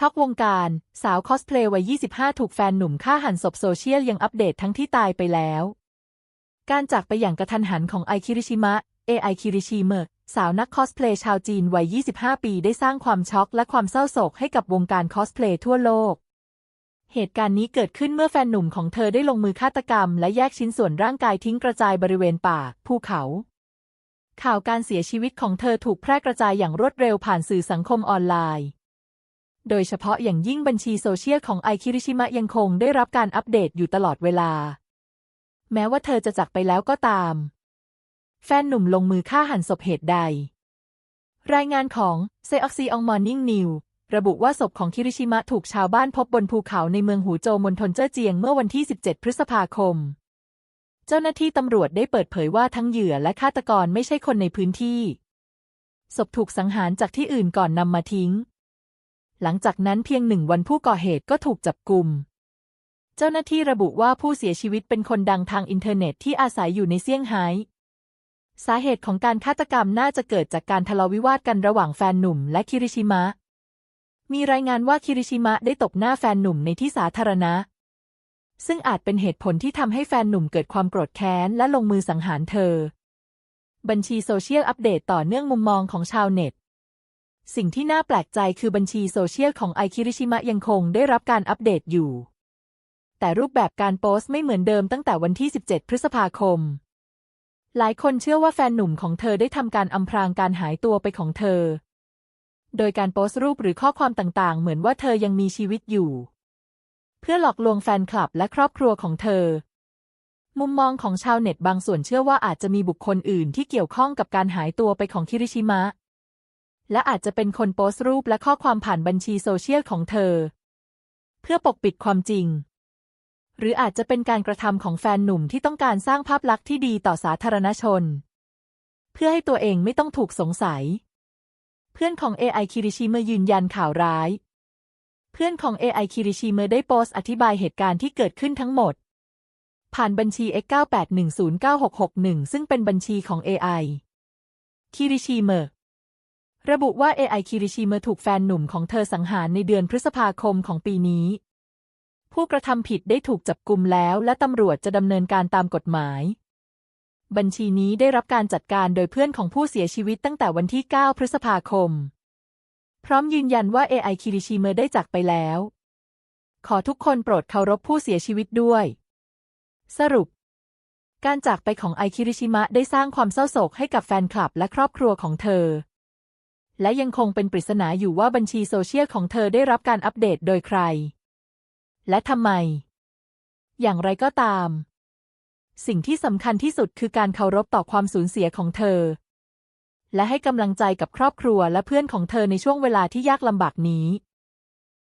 ช็อกวงการ สาวคอสเพลย์วัย 25 ถูกแฟนหนุ่มฆ่าหันศพโซเชียลยังอัปเดตทั้งที่ตายไปแล้ว การจากไปอย่างกระทันหันของไอคิริชิมะ เอไอคิริชิเมะสาวนักคอสเพลย์ชาวจีนวัย 25 ปีได้สร้างความช็อกและความเศร้าโศกให้กับวงการคอสเพลย์ทั่วโลก เหตุการณ์นี้เกิดขึ้นเมื่อแฟนหนุ่มของเธอได้ลงมือฆาตกรรม และแยกชิ้นส่วนร่างกายทิ้งกระจายบริเวณป่า ภูเขาข่าวการเสียชีวิตของเธอถูกแพร่กระจายอย่างรวดเร็วผ่านสื่อสังคมออนไลน์ โดยเฉพาะอย่างยิ่งบัญชีโซเชียลของไอคิริชิมะยังคงได้รับการอัปเดตอยู่ตลอดเวลา แม้ว่าเธอจะจากไปแล้วก็ตาม แฟนหนุ่มลงมือฆ่าหันศพเหตุใด รายงานของเซออกซีองมอร์นิ่งนิวระบุว่าศพของคิริชิมะถูกชาวบ้านพบบนภูเขาในเมืองหูโจมณฑลเจ้อเจียงเมื่อวันที่ 17 พฤษภาคม เจ้าหน้าที่ตำรวจได้เปิดเผยว่าทั้งเหยื่อและฆาตกรไม่ใช่คนในพื้นที่ ศพถูกสังหารจากที่อื่นก่อนนำมาทิ้ง หลังจากนั้นเพียงหนึ่งวันผู้ก่อเหตุก็ถูกจับกลุ่ม เจ้าหน้าที่ระบุว่าผู้เสียชีวิตเป็นคนดังทางอินเทอร์เน็ตที่อาศัยอยู่ในเซี่ยงไฮ้สาเหตุของการฆาตกรรมน่าจะเกิดจากการทะเลาะวิวาทกันระหว่างแฟนหนุ่มและคิริชิมะ มีรายงานว่าคิริชิมะได้ตบหน้าแฟนหนุ่มในที่สาธารณะ ซึ่งอาจเป็นเหตุผลที่ทำให้แฟนหนุ่มเกิดความโกรธแค้นและลงมือสังหารเธอ บัญชีโซเชียลอัปเดตต่อเนื่องมุมมองของชาวเน็ต สิ่งที่น่าแปลกใจคือบัญชีโซเชียลของไอคิริชิมะยังคงได้รับการอัปเดตอยู่ แต่รูปแบบการโพสต์ไม่เหมือนเดิมตั้งแต่วันที่ 17 พฤษภาคม หลายคนเชื่อว่าแฟนหนุ่มของเธอได้ทำการอำพรางการหายตัวไปของเธอ โดยการโพสต์รูปหรือข้อความต่างๆ เหมือนว่าเธอยังมีชีวิตอยู่ เพื่อหลอกลวงแฟนคลับและครอบครัวของเธอมุมมองของชาวเน็ตบางส่วนเชื่อว่าอาจจะมีบุคคลอื่นที่เกี่ยวข้องกับการหายตัวไปของคิริชิมะ และอาจจะเป็นคนโพสต์รูปและข้อความผ่านบัญชีโซเชียลของเธอ เพื่อปกปิดความจริง หรืออาจจะเป็นการกระทำของแฟนหนุ่มที่ต้องการสร้างภาพลักษณ์ที่ดีต่อสาธารณชน เพื่อให้ตัวเองไม่ต้องถูกสงสัย เพื่อนของ AI คิริชิเมยืนยันข่าวร้าย เพื่อนของ AI คิริชิเมได้โพสต์อธิบายเหตุการณ์ที่เกิดขึ้นทั้งหมด ผ่านบัญชี x98109661 ซึ่งเป็นบัญชีของ AI คิริชิเมร ระบุว่า AI คิริชิเมถูกแฟนหนุ่มของเธอสังหารในเดือนพฤษภาคมของปีนี้ ผู้กระทำผิดได้ถูกจับกลุมแล้ว และตำรวจจะดำเนินการตามกฎหมาย บัญชีนี้ได้รับการจัดการโดยเพื่อนของผู้เสียชีวิตตั้งแต่วันที่ 9 พฤษภาคม พร้อมยืนยันว่า AI คิริชิเมได้จากไปแล้ว ขอทุกคนโปรดเคารพผู้เสียชีวิตด้วย สรุป การจากไปของไอคิริชิมะได้สร้างความเศร้าโศกให้กับแฟนคลับและครอบครัวของเธอ และยังคงเป็นปริศนาอยู่ว่าบัญชีโซเชียลของเธอได้รับการอัปเดตโดยใคร และทำไม อย่างไรก็ตาม สิ่งที่สำคัญที่สุดคือการเคารพต่อความสูญเสียของเธอ และให้กำลังใจกับครอบครัวและเพื่อนของเธอในช่วงเวลาที่ยากลำบากนี้